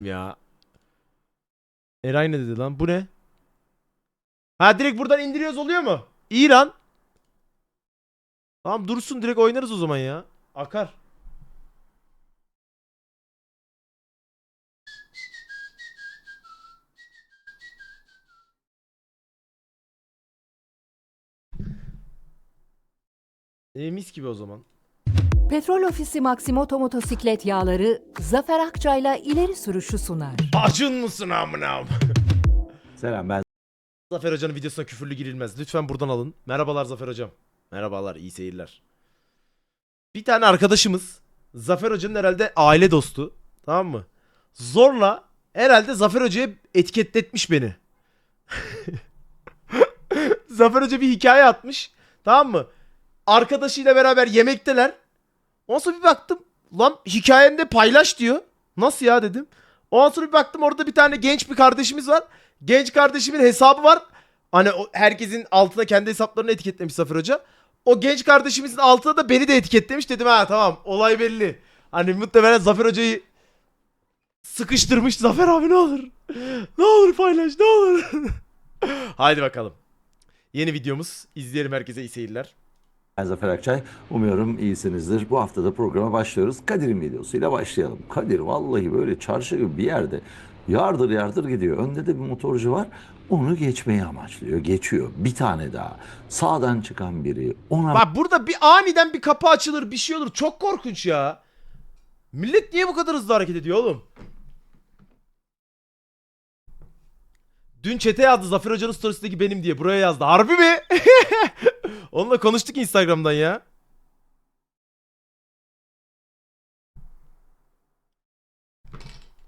Ya. Eray ne dedi lan? Bu ne? Ha direkt buradan indiriyoruz oluyor mu? İyi lan. Tamam dursun direkt oynarız o zaman ya. Akar. E, mis gibi o zaman. Petrol Ofisi Maximoto motosiklet yağları Zafer Akçay'la ileri sürüşü sunar. Acın mısın amına? Selam ben Zafer Hoca'nın videosuna küfürlü girilmez. Lütfen buradan alın. Merhabalar Zafer Hocam. Merhabalar, iyi seyirler. Bir tane arkadaşımız Zafer Hoca'nın herhalde aile dostu. Tamam mı? Zorla herhalde Zafer Hoca'ya etiketletmiş beni. Zafer Hoca bir hikaye atmış. Tamam mı? Arkadaşıyla beraber yemekteler. Ondan sonra bir baktım. Lan hikayende paylaş diyor. Nasıl ya dedim. Ondan sonra bir baktım orada bir tane genç bir kardeşimiz var. Genç kardeşimin hesabı var. Hani herkesin altına kendi hesaplarını etiketlemiş Zafer Hoca. O genç kardeşimizin altına da beni de etiketlemiş. Dedim ha tamam olay belli. Hani muhtemelen Zafer Hoca'yı sıkıştırmış. Zafer abi ne olur. Ne olur paylaş ne olur. Haydi bakalım. Yeni videomuz. İzleyelim herkese iyi seyirler. Ben Zafer Akçay. Umuyorum iyisinizdir. Bu hafta da programa başlıyoruz. Kadir'in videosuyla başlayalım. Kadir vallahi böyle çarşı gibi bir yerde yardır yardır gidiyor. Önde de bir motorcu var. Onu geçmeyi amaçlıyor. Geçiyor. Bir tane daha. Sağdan çıkan biri. Ona Bak burada bir aniden bir kapı açılır bir şey olur. Çok korkunç ya. Millet niye bu kadar hızlı hareket ediyor oğlum? Dün çete yazdı Zafer Hoca'nın storiesindeki benim diye. Buraya yazdı. Harbi mi? Onunla konuştuk Instagram'dan ya.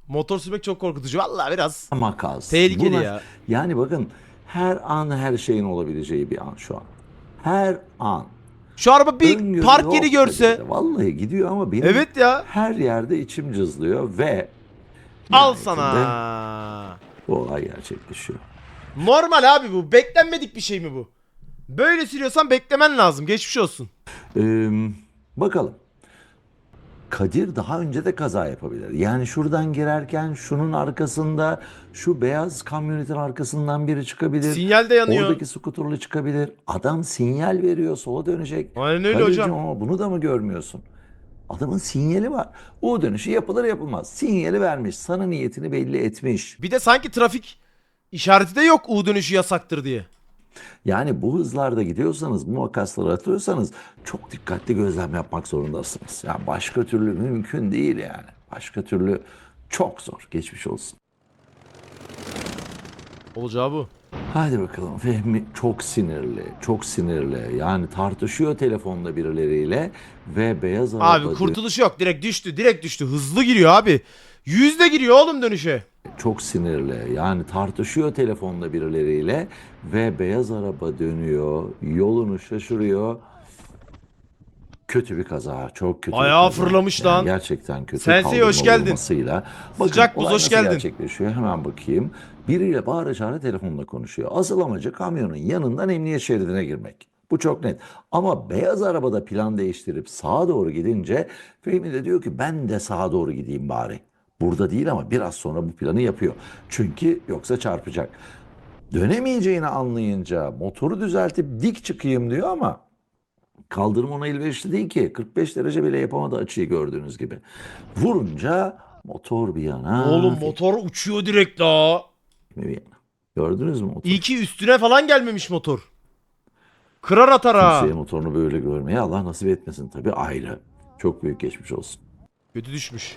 Motor sürmek çok korkutucu. Vallahi biraz makas. tehlikeli Bunlar- ya. Yani bakın her an her şeyin olabileceği bir an şu an. Her an. Şu araba bir Öngörü park yeri görse. Kadir'de. Vallahi gidiyor ama benim Evet ya. her yerde içim cızlıyor ve Al sana. Bu olay gerçekleşiyor. Normal abi bu. Beklenmedik bir şey mi bu? Böyle sürüyorsan beklemen lazım. Geçmiş olsun. Ee, bakalım. Kadir daha önce de kaza yapabilir. Yani şuradan girerken şunun arkasında şu beyaz kamyonetin arkasından biri çıkabilir. Sinyal de yanıyor. Oradaki skuterlı çıkabilir. Adam sinyal veriyor sola dönecek. Aynen öyle Kadir'cim hocam. ama bunu da mı görmüyorsun? Adamın sinyali var. O dönüşü yapılır yapılmaz. Sinyali vermiş. Sana niyetini belli etmiş. Bir de sanki trafik işareti de yok U dönüşü yasaktır diye. Yani bu hızlarda gidiyorsanız, bu makasları atıyorsanız çok dikkatli gözlem yapmak zorundasınız. Yani başka türlü mümkün değil yani. Başka türlü çok zor. Geçmiş olsun. Olacağı bu. Hadi bakalım Fehmi çok sinirli, çok sinirli. Yani tartışıyor telefonda birileriyle ve beyaz araba Abi kurtuluş yok. Direkt düştü. Direkt düştü. Hızlı giriyor abi. Yüzde giriyor oğlum dönüşe. Çok sinirli. Yani tartışıyor telefonda birileriyle ve beyaz araba dönüyor, yolunu şaşırıyor. Kötü bir kaza, çok kötü. bir Ayağı kaza. fırlamış lan. Gerçekten kötü. Sensei, hoş geldin. vurmasıyla. Sıcak buz, hoş geldin. gerçekleşiyor hemen bakayım. Biriyle bağıra çağıra telefonla konuşuyor. Asıl amacı kamyonun yanından emniyet şeridine girmek. Bu çok net. Ama beyaz arabada plan değiştirip sağa doğru gidince Fehmi de diyor ki ben de sağa doğru gideyim bari. Burada değil ama biraz sonra bu planı yapıyor. Çünkü yoksa çarpacak. Dönemeyeceğini anlayınca motoru düzeltip dik çıkayım diyor ama kaldırım ona elverişli değil ki. 45 derece bile yapamadı açıyı gördüğünüz gibi. Vurunca motor bir yana. Oğlum motor uçuyor direkt la. Bir yana. Gördünüz mü motor? İyi ki üstüne falan gelmemiş motor. Kırar atar ha. Kimseye motorunu böyle görmeye Allah nasip etmesin tabii ayrı. Çok büyük geçmiş olsun. Kötü düşmüş.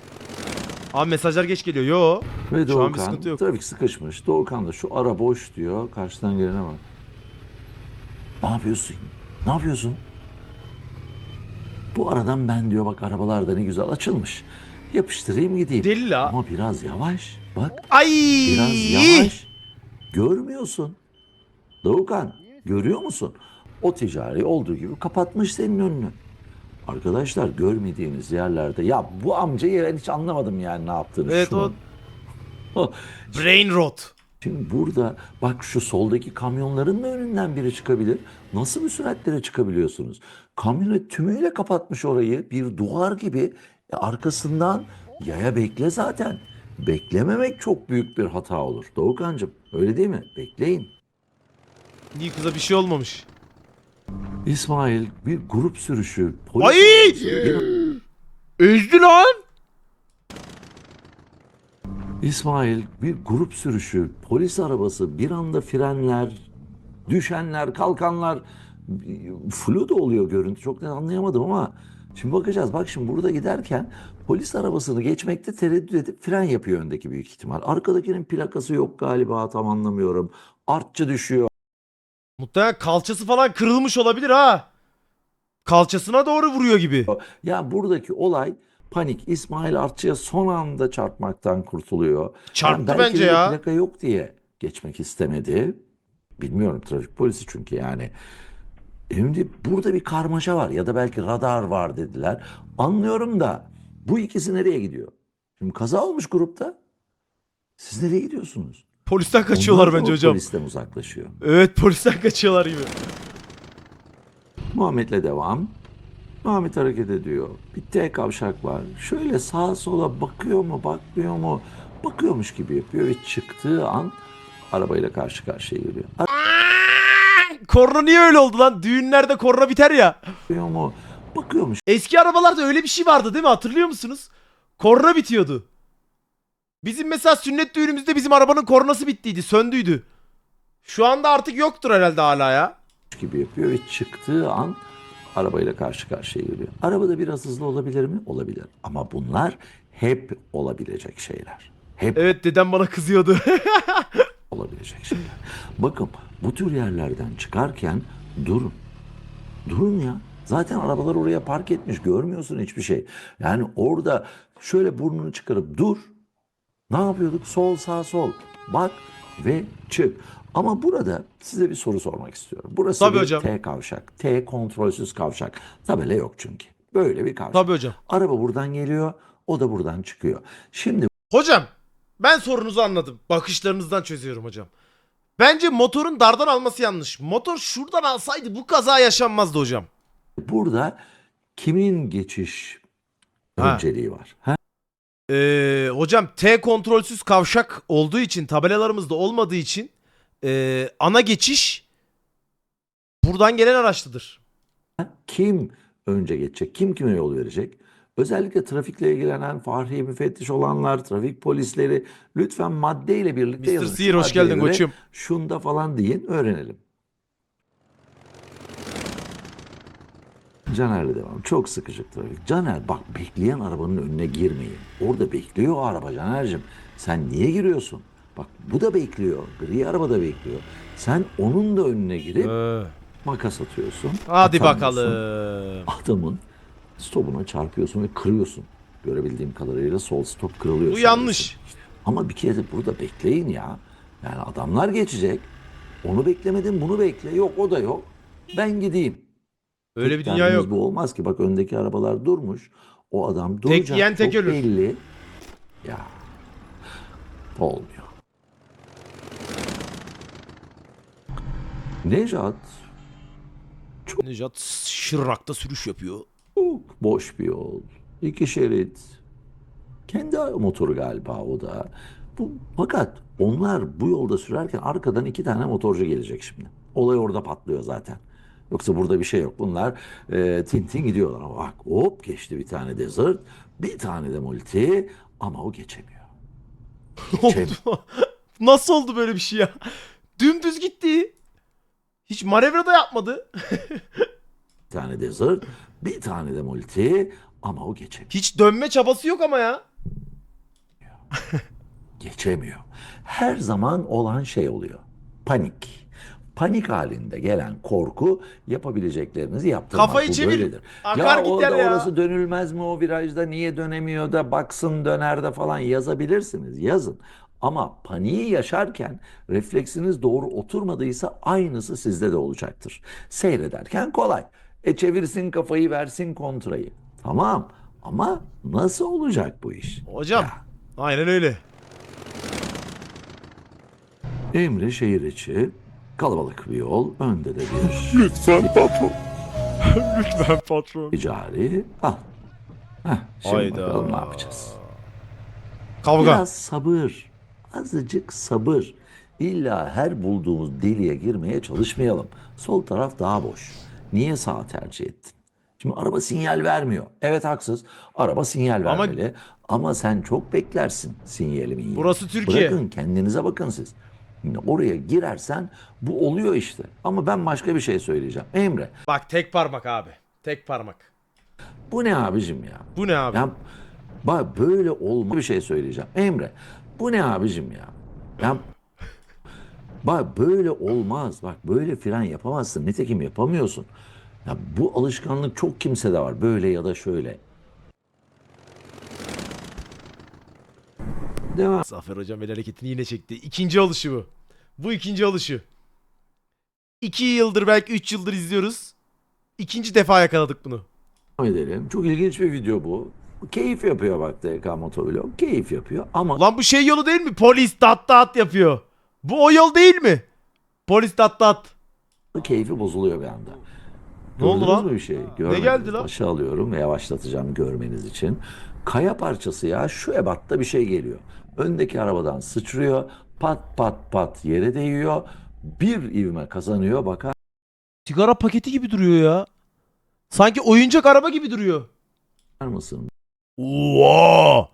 Abi mesajlar geç geliyor. Yo. Ve Şu an bir Doğukan sıkıntı yok. trafik sıkışmış. Doğukan da şu ara boş diyor. Karşıdan gelene bak. Ne yapıyorsun? Ne yapıyorsun? Bu aradan ben diyor bak arabalar da ne güzel açılmış. Yapıştırayım gideyim. Deli la. Ama biraz yavaş. Bak Ay. biraz yavaş. Görmüyorsun. Doğukan görüyor musun? O ticari olduğu gibi kapatmış senin önünü. Arkadaşlar görmediğiniz yerlerde ya bu amcayı ben hiç anlamadım yani ne yaptığını. Evet şunun. o brain rot. Şimdi burada bak şu soldaki kamyonların da önünden biri çıkabilir. Nasıl bir süratlere çıkabiliyorsunuz? Kamyonet tümüyle kapatmış orayı bir duvar gibi. E, arkasından yaya bekle zaten. Beklememek çok büyük bir hata olur. Doğukancığım öyle değil mi? Bekleyin. Niye kıza bir şey olmamış? İsmail bir grup sürüşü polis Ay! bir- Ezdin lan. İsmail bir grup sürüşü polis arabası bir anda frenler, düşenler, kalkanlar flu da oluyor görüntü çok net anlayamadım ama şimdi bakacağız. Bak şimdi burada giderken polis arabasını geçmekte tereddüt edip fren yapıyor öndeki büyük ihtimal. Arkadakinin plakası yok galiba tam anlamıyorum. Artçı düşüyor. Muhtemelen kalçası falan kırılmış olabilir ha. Kalçasına doğru vuruyor gibi. Ya buradaki olay panik. İsmail Artçı'ya son anda çarpmaktan kurtuluyor. Çarptı Yani belki bence de ya. Plaka yok diye geçmek istemedi. Bilmiyorum trafik polisi çünkü yani. Şimdi burada bir karmaşa var ya da belki radar var dediler. Anlıyorum da bu ikisi nereye gidiyor? Şimdi kaza olmuş grupta. Siz nereye gidiyorsunuz? Polisten kaçıyorlar Onlar da bence o hocam. Polisten uzaklaşıyor. Evet polisten kaçıyorlar gibi. Muhammed'le devam. Muhammed hareket ediyor. Bir T kavşak var. Şöyle sağa sola bakıyor mu bakmıyor mu? Bakıyormuş gibi yapıyor ve çıktığı an arabayla karşı karşıya geliyor. Korna niye öyle oldu lan? Düğünlerde korna biter ya. Bakıyor mu? Bakıyormuş Eski arabalarda öyle bir şey vardı değil mi? Hatırlıyor musunuz? Korna bitiyordu. Bizim mesela sünnet düğünümüzde bizim arabanın kornası bittiydi. Söndüydü. Şu anda artık yoktur herhalde hala ya. gibi yapıyor ve çıktığı an arabayla karşı karşıya geliyor. Arabada biraz hızlı olabilir mi? Olabilir. Ama bunlar hep olabilecek şeyler. Hep Evet dedem bana kızıyordu. olabilecek şeyler. Bakın bu tür yerlerden çıkarken durun. Durun ya. Zaten arabalar oraya park etmiş. Görmüyorsun hiçbir şey. Yani orada şöyle burnunu çıkarıp dur. Ne yapıyorduk? Sol sağ sol. Bak ve çık. Ama burada size bir soru sormak istiyorum. Burası Tabii bir hocam. T kavşak. T kontrolsüz kavşak. Tabela yok çünkü. Böyle bir kavşak. Tabii hocam. Araba buradan geliyor. O da buradan çıkıyor. Şimdi Hocam ben sorunuzu anladım. Bakışlarınızdan çözüyorum hocam. Bence motorun dardan alması yanlış. Motor şuradan alsaydı bu kaza yaşanmazdı hocam. burada kimin geçiş Ha. önceliği var? Ha? Ee, hocam T kontrolsüz kavşak olduğu için tabelalarımızda olmadığı için ee, ana geçiş buradan gelen araçlıdır. Kim önce geçecek? Kim kime yol verecek? Özellikle trafikle ilgilenen fahri müfettiş olanlar, trafik polisleri lütfen maddeyle birlikte Mr. yazın. Sear, hoş geldin göre koçum. Şunda falan deyin öğrenelim. Caner'le devam. Çok sıkıcı trafik. Caner bak bekleyen arabanın önüne girmeyin. Orada bekliyor o araba Caner'cim. Sen niye giriyorsun? Bak bu da bekliyor. Gri araba da bekliyor. Sen onun da önüne girip Ee, makas atıyorsun. hadi atamıyorsun. bakalım. Adamın stopuna çarpıyorsun ve kırıyorsun. Görebildiğim kadarıyla sol stop kırılıyor. Bu sadece. yanlış. Ama bir kere de burada bekleyin ya. Yani adamlar geçecek. Onu beklemedin bunu bekle. Yok o da yok. Ben gideyim. Öyle bir Tek dünya yok. Bu olmaz ki. Bak öndeki arabalar durmuş. O adam duracak. yiyen tek Çok ölür. belli. Ya. Olmuyor. Nejat Necat Şırrak'ta sürüş yapıyor. Çok boş bir yol. İki şerit. Kendi motoru galiba o da. Bu, fakat onlar bu yolda sürerken arkadan iki tane motorcu gelecek şimdi. Olay orada patlıyor zaten. Yoksa burada bir şey yok. Bunlar e, tin tin gidiyorlar. Ama bak hop geçti bir tane Desert. Bir tane de Multi. Ama o geçemiyor. Oldu? Nasıl oldu böyle bir şey ya? Dümdüz gitti. Hiç manevra da yapmadı. Bir tane Desert. Bir tane de Multi. Ama o geçemiyor. Hiç dönme çabası yok ama ya. geçemiyor. Her zaman olan şey oluyor. Panik. Panik halinde gelen korku yapabileceklerinizi yaptırmak. Kafayı Bu çevir, böyledir. akar ya gider orada ya. orası dönülmez mi o virajda niye dönemiyor da baksın döner de falan yazabilirsiniz. Yazın. Ama paniği yaşarken refleksiniz doğru oturmadıysa aynısı sizde de olacaktır. Seyrederken kolay. E çevirsin kafayı versin kontrayı. Tamam ama nasıl olacak bu iş? Hocam. Ya. Aynen öyle. Emre şehir içi kalabalık bir yol. Önde de bir Lütfen patron. Lütfen patron. ticari. Al. Heh, şimdi Hayda. bakalım ne yapacağız. Kavga. Biraz sabır. Azıcık sabır. İlla her bulduğumuz deliğe girmeye çalışmayalım. Sol taraf daha boş. Niye sağ tercih ettin? Şimdi araba sinyal vermiyor. Evet haksız. Araba sinyal Ama- vermeli. Ama sen çok beklersin sinyalimin. Burası Türkiye. Bırakın kendinize bakın siz. Oraya girersen bu oluyor işte. Ama ben başka bir şey söyleyeceğim. Emre Bak tek parmak abi. Tek parmak. bu ne abicim ya? Bu ne abi? Ya bak böyle olma bir şey söyleyeceğim. Emre bu ne abicim ya? Ya bak böyle olmaz. Bak böyle fren yapamazsın. Nitekim yapamıyorsun. Ya bu alışkanlık çok kimsede var. Böyle ya da şöyle. Devam Zafer hocam el hareketini yine çekti. İkinci alışı bu. Bu ikinci alışı. İki yıldır belki üç yıldır izliyoruz. İkinci defa yakaladık bunu. edelim. Çok ilginç bir video bu. Keyif yapıyor bak DK Motovlog. Keyif yapıyor ama Lan bu şey yolu değil mi? Polis dat dat yapıyor. Bu o yol değil mi? Polis dat dat. keyfi bozuluyor bir anda. Ne oldu Gördünüz lan? mü bir şey? Görmediniz. geldi lan? Başa alıyorum ve yavaşlatacağım görmeniz için. Kaya parçası ya şu ebatta bir şey geliyor. Öndeki arabadan sıçrıyor. Pat pat pat yere değiyor. Bir ivme kazanıyor. Bakar Sigara paketi gibi duruyor ya. Sanki oyuncak araba gibi duruyor. mısın? Oo!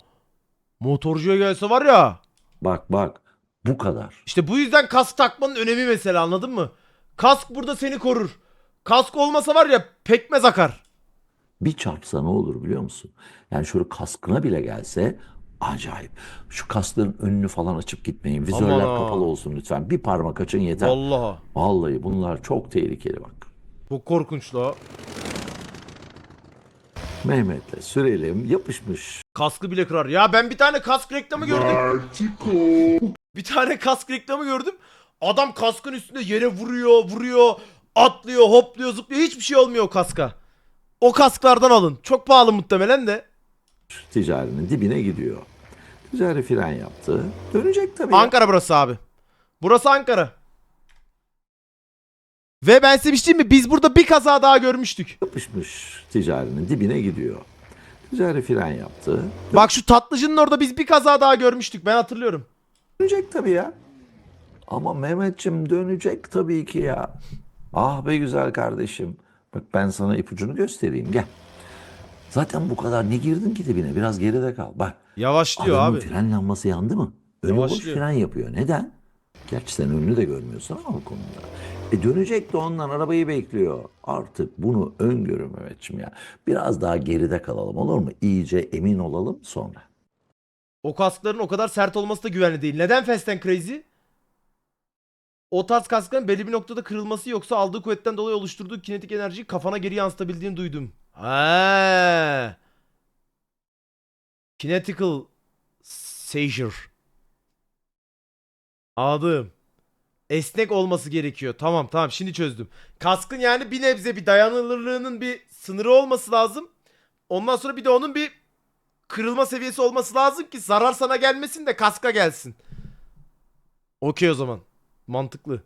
Motorcuya gelse var ya. Bak bak. Bu kadar. İşte bu yüzden kask takmanın önemi mesela anladın mı? Kask burada seni korur. Kask olmasa var ya pekmez akar. Bir çarpsa ne olur biliyor musun? Yani şöyle kaskına bile gelse acayip. Şu kaskların önünü falan açıp gitmeyin. Vizörler Aman ha. kapalı olsun lütfen. Bir parmak açın yeter. Vallahi. Vallahi bunlar çok tehlikeli bak. Çok korkunç la. Mehmet'le sürelim yapışmış. Kaskı bile kırar. Ya ben bir tane kask reklamı gördüm. Bir tane kask reklamı gördüm. Adam kaskın üstünde yere vuruyor, vuruyor, atlıyor, hopluyor, zıplıyor. Hiçbir şey olmuyor o kaska. O kasklardan alın. Çok pahalı muhtemelen de. Ticarinin dibine gidiyor. Ticari fren yaptı. Dönecek tabii. Ankara burası abi. Burası Ankara. Ve ben size bir şey diyeyim mi? Biz burada bir kaza daha görmüştük. Yapışmış ticarinin dibine gidiyor. Ticari fren yaptı. Bak şu tatlıcının orada biz bir kaza daha görmüştük. Ben hatırlıyorum. Dönecek tabii ya. Ama Mehmetçim dönecek tabii ki ya. Ah be güzel kardeşim. Bak ben sana ipucunu göstereyim gel. Zaten bu kadar ne girdin ki dibine? Biraz geride kal. Bak Yavaşlıyor adamın abi. fren lambası yandı mı? Önü boş Yavaşlıyor. fren yapıyor. Neden? Gerçi sen önünü de görmüyorsun ama bu konuda. E dönecek de ondan arabayı bekliyor. Artık bunu öngörü Mehmetçim ya. Biraz daha geride kalalım olur mu? İyice emin olalım sonra. O kaskların o kadar sert olması da güvenli değil. Neden Fast and Crazy? O tarz kaskların belli bir noktada kırılması yoksa aldığı kuvvetten dolayı oluşturduğu kinetik enerjiyi kafana geri yansıtabildiğini duydum. Ha. Kinetical seizure. Anladım. Esnek olması gerekiyor. Tamam tamam şimdi çözdüm. Kaskın yani bir nebze bir dayanıklılığının bir sınırı olması lazım. Ondan sonra bir de onun bir kırılma seviyesi olması lazım ki zarar sana gelmesin de kaska gelsin. Okey o zaman. Mantıklı.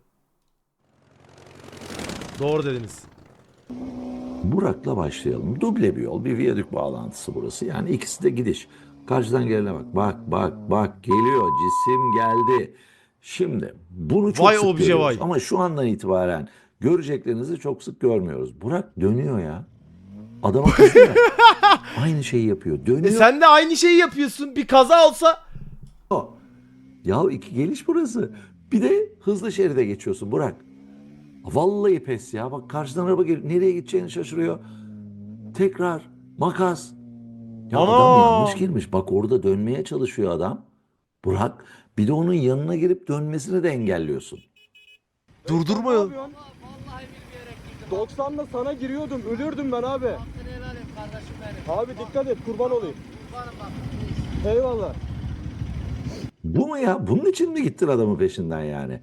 Doğru dediniz. Burak'la başlayalım. Duble bir yol, bir viyadük bağlantısı burası. Yani ikisi de gidiş. Karşıdan gelene bak. Bak, bak, bak geliyor. Cisim geldi. Şimdi bunu çok Vay sık obje görüyoruz. vay. Ama şu andan itibaren göreceklerinizi çok sık görmüyoruz. Burak dönüyor ya. Adama kızıyor. Aynı şeyi yapıyor. E Dönüyor. sen de aynı şeyi yapıyorsun. Bir kaza olsa Ya iki geliş burası. Bir de hızlı şeride geçiyorsun Burak. Vallahi pes ya. Bak karşıdan araba geliyor. Nereye gideceğini şaşırıyor. Tekrar makas. Ya Ana! adam yanlış girmiş. Bak orada dönmeye çalışıyor adam. Burak bir de onun yanına girip dönmesini de engelliyorsun. durdurma ya. yapıyorsun? 90'da sana giriyordum. Ölürdüm ben abi. Abi dikkat et kurban olayım. Eyvallah. Bu mu ya? Bunun için mi gittin adamın peşinden yani?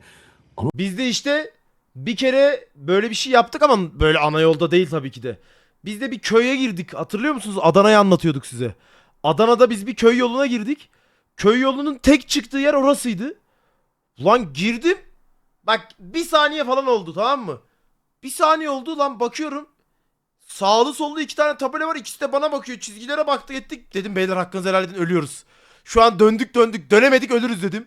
Biz de işte bir kere böyle bir şey yaptık ama böyle ana yolda değil tabii ki de. Biz de bir köye girdik. Hatırlıyor musunuz? Adana'yı anlatıyorduk size. Adana'da biz bir köy yoluna girdik. Köy yolunun tek çıktığı yer orasıydı. Lan girdim. Bak bir saniye falan oldu tamam mı? Bir saniye oldu lan bakıyorum. Sağlı sollu iki tane tabela var. İkisi de bana bakıyor. Çizgilere baktık ettik. Dedim beyler hakkınızı helal edin ölüyoruz. Şu an döndük döndük dönemedik ölürüz dedim.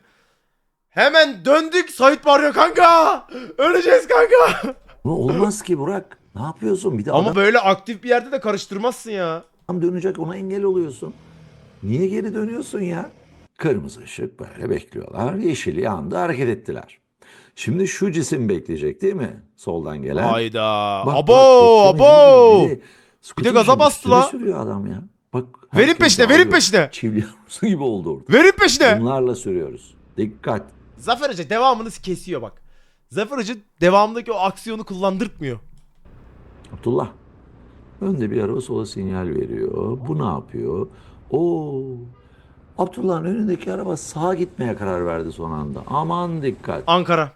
Hemen döndük Sait bağırıyor kanka. Öleceğiz kanka. Bu olmaz ki Burak. Ne yapıyorsun? Bir de Ama adam böyle aktif bir yerde de karıştırmazsın ya. dönecek ona engel oluyorsun. Niye geri dönüyorsun ya? Kırmızı ışık böyle bekliyorlar. Yeşil yandı hareket ettiler. Şimdi şu cisim bekleyecek değil mi? Soldan gelen. Hayda. Abo bak, beklemedi abo. de, Bir de gaza scooter'ın bastı üstüne la. sürüyor adam ya. Bak. Verin herkes peşine verin bağırıyor. peşine. Çivli yavrusu gibi oldu orada. Verin peşine. Bunlarla sürüyoruz. Dikkat. Zafer Hoca devamını kesiyor bak. Zafer Hoca devamındaki o aksiyonu kullandırtmıyor. Abdullah. Önde bir araba sola sinyal veriyor. Bu ne yapıyor? Oo. Abdullah'ın önündeki araba sağa gitmeye karar verdi son anda. Aman dikkat. Ankara.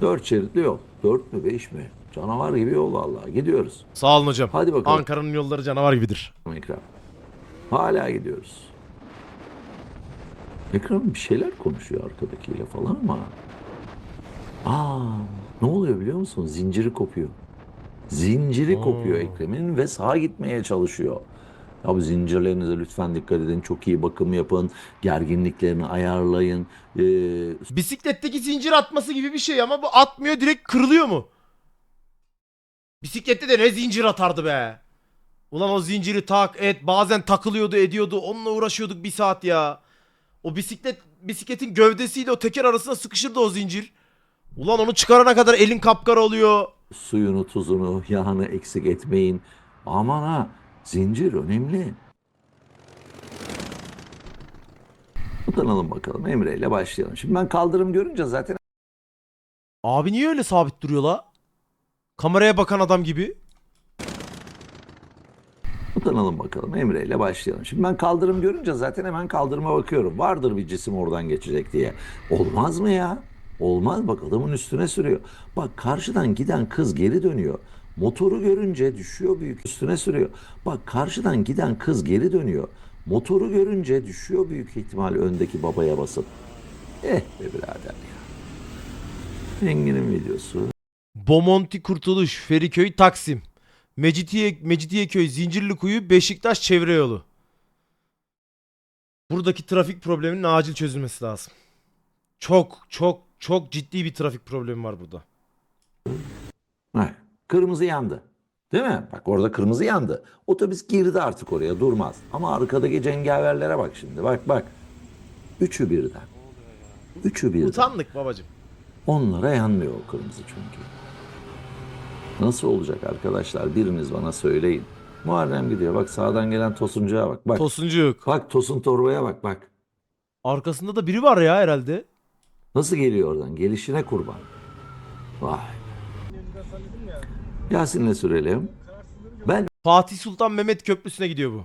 Dört şeritli yol. Dört mü beş mi? Canavar gibi yol vallahi. Gidiyoruz. Sağ olun hocam. Hadi bakalım. Ankara'nın yolları canavar gibidir. Ekran. Hala gidiyoruz. Ekran bir şeyler konuşuyor arkadakiyle falan ama. Aa, ne oluyor biliyor musun? Zinciri kopuyor. Zinciri kopuyor Ekrem'in ve sağa gitmeye çalışıyor. Ya bu zincirlerinize lütfen dikkat edin. Çok iyi bakım yapın. Gerginliklerini ayarlayın. Ee, Bisikletteki zincir atması gibi bir şey ama bu atmıyor direkt kırılıyor mu? Bisiklette de ne zincir atardı be. Ulan o zinciri tak et bazen takılıyordu ediyordu onunla uğraşıyorduk bir saat ya. O bisiklet bisikletin gövdesiyle o teker arasında sıkışırdı o zincir. Ulan onu çıkarana kadar elin kapkara oluyor. suyunu, tuzunu, yağını eksik etmeyin. Aman ha, zincir önemli. Utanalım bakalım Emre ile başlayalım. Şimdi ben kaldırım görünce zaten Abi niye öyle sabit duruyor la? Kameraya bakan adam gibi. Utanalım bakalım Emre ile başlayalım. Şimdi ben kaldırım görünce zaten hemen kaldırıma bakıyorum. Vardır bir cisim oradan geçecek diye. Olmaz mı ya? Olmaz bak adamın üstüne sürüyor. Bak karşıdan giden kız geri dönüyor. Motoru görünce düşüyor büyük üstüne sürüyor. Bak karşıdan giden kız geri dönüyor. Motoru görünce düşüyor büyük ihtimal öndeki babaya basıp. Eh be birader ya. Engin'in videosu. Bomonti Kurtuluş, Feriköy, Taksim. Mecidiye, Mecidiyeköy, Zincirlikuyu, Beşiktaş çevre yolu. Buradaki trafik probleminin acil çözülmesi lazım. Çok çok çok ciddi bir trafik problemi var burada. Heh, kırmızı yandı. Değil mi? Bak orada kırmızı yandı. Otobüs girdi artık oraya durmaz. Ama arkadaki cengaverlere bak şimdi. Bak bak. Üçü birden. Üçü birden. Utandık babacım. Onlara yanmıyor o kırmızı çünkü. Nasıl olacak arkadaşlar? Biriniz bana söyleyin. Muharrem gidiyor. Bak sağdan gelen tosuncuya bak. Bak. Tosuncuk. Bak tosun torbaya bak bak. Arkasında da biri var ya herhalde. Nasıl geliyor oradan? Gelişine kurban. Vay. Yasin'le sürelim. Ben Fatih Sultan Mehmet Köprüsü'ne gidiyor bu.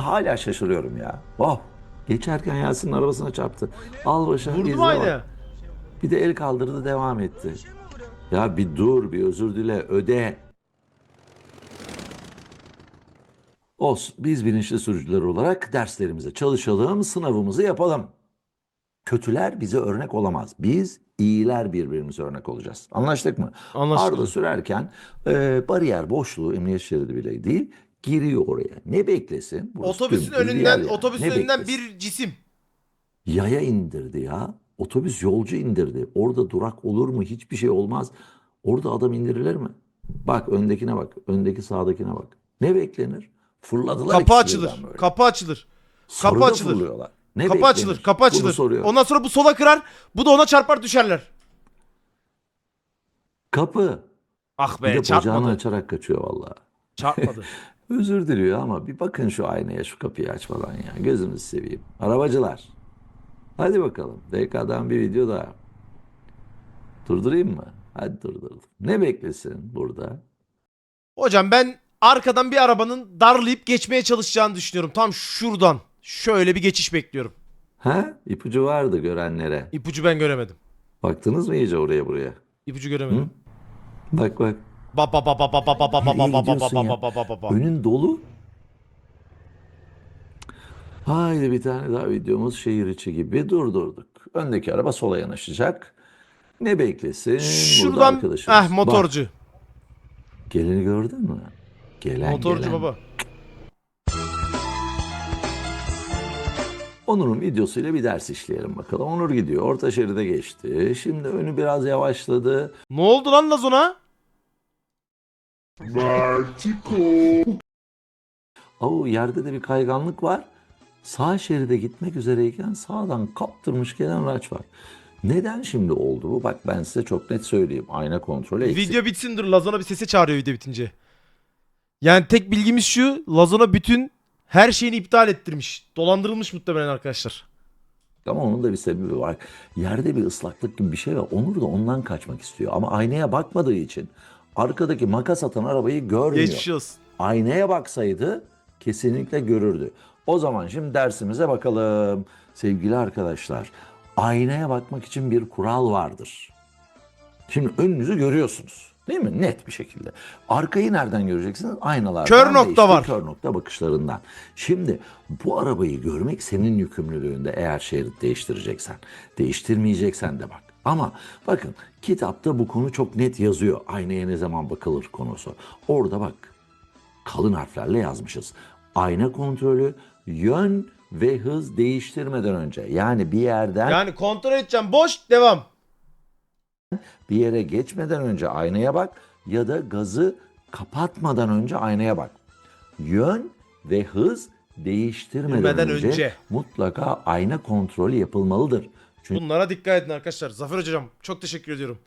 hala şaşırıyorum ya. Oh. Geçerken Yasin'in arabasına çarptı. Al başa. Vurdu mu aynı? Bir de el kaldırdı devam etti. Ya bir dur bir özür dile öde. Olsun biz bilinçli sürücüler olarak derslerimize çalışalım sınavımızı yapalım. Kötüler bize örnek olamaz. Biz iyiler birbirimize örnek olacağız. Anlaştık mı? Anlaştık. Arda sürerken e, bariyer boşluğu emniyet şeridi bile değil giriyor oraya. Ne beklesin? Burası Otobüsün önünden yani. otobüsün Ne önünden beklesin? bir cisim. Yaya indirdi ya. Otobüs yolcu indirdi. Orada durak olur mu? Hiçbir şey olmaz. Orada adam indirilir mi? Bak öndekine bak. Öndeki sağdakine bak. Ne beklenir? Fırladılar Kapı açılır. böyle. Kapı açılır. Kapı açılır. fırlıyorlar. Ne kapı beklenir? açılır. Kapı açılır. Ondan sonra bu sola kırar. Bu da ona çarpar düşerler. Kapı. Ah Bir be de bacağını çarpmadı. açarak kaçıyor vallahi. Çarpmadı. Özür diliyor ama bir bakın şu aynaya şu kapıyı açmadan ya. Gözünüzü seveyim. Arabacılar. Hadi bakalım. DK'dan bir video daha. Durdurayım mı? Hadi durdurdum. Ne beklesin burada? Hocam ben arkadan bir arabanın darlayıp geçmeye çalışacağını düşünüyorum. Tam şuradan. Şöyle bir geçiş bekliyorum. Ha? İpucu vardı görenlere. İpucu ben göremedim. Baktınız mı iyice oraya buraya? İpucu göremedim. Bak bak. Ba ba ba ba ba ba ba ba ba ba ba ba ba ba ba ba ba ba. Önün dolu. Haydi bir tane daha videomuz şehir içi gibi durdurduk. Öndeki araba sola yanaşacak. Ne beklesin? Burada Şuradan arkadaşımız. eh motorcu. Bak, geleni gördün mü? Gelen motorcu gelen. baba. Onur'un videosuyla bir ders işleyelim bakalım. Onur gidiyor. Orta şeride geçti. Şimdi önü biraz yavaşladı. Ne oldu lan Lazona? Oo, yerde de bir kayganlık var. Sağ şeride gitmek üzereyken sağdan kaptırmış gelen araç var. Neden şimdi oldu bu? Bak ben size çok net söyleyeyim. Ayna kontrolü eksik. Video bitsin dur Lazona bir sese çağırıyor video bitince. Yani tek bilgimiz şu Lazona bütün her şeyini iptal ettirmiş. Dolandırılmış muhtemelen arkadaşlar. Ama onun da bir sebebi var. Yerde bir ıslaklık gibi bir şey var. Onur da ondan kaçmak istiyor. Ama aynaya bakmadığı için arkadaki makas atan arabayı görmüyor. Geçmiş olsun. Aynaya baksaydı kesinlikle görürdü. O zaman şimdi dersimize bakalım. Sevgili arkadaşlar, aynaya bakmak için bir kural vardır. Şimdi önünüzü görüyorsunuz. Değil mi? Net bir şekilde. Arkayı nereden göreceksiniz? Aynalardan. Kör nokta var. Kör nokta bakışlarından. Şimdi bu arabayı görmek senin yükümlülüğünde eğer şerit değiştireceksen. Değiştirmeyeceksen de bak. Ama bakın kitapta bu konu çok net yazıyor. Aynaya ne zaman bakılır konusu. Orada bak kalın harflerle yazmışız. Ayna kontrolü yön ve hız değiştirmeden önce yani bir yerden Yani kontrol edeceğim. Boş devam. bir yere geçmeden önce aynaya bak ya da gazı kapatmadan önce aynaya bak. Yön ve hız değiştirmeden Bilmeden önce, önce. mutlaka ayna kontrolü yapılmalıdır. Çünkü Bunlara dikkat edin arkadaşlar. Zafer hocam çok teşekkür ediyorum.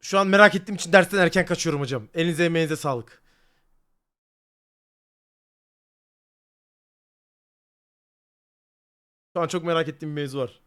Şu an merak ettiğim için dersten erken kaçıyorum hocam. Elinize emeğinize sağlık. Şu an çok merak ettiğim bir mevzu var.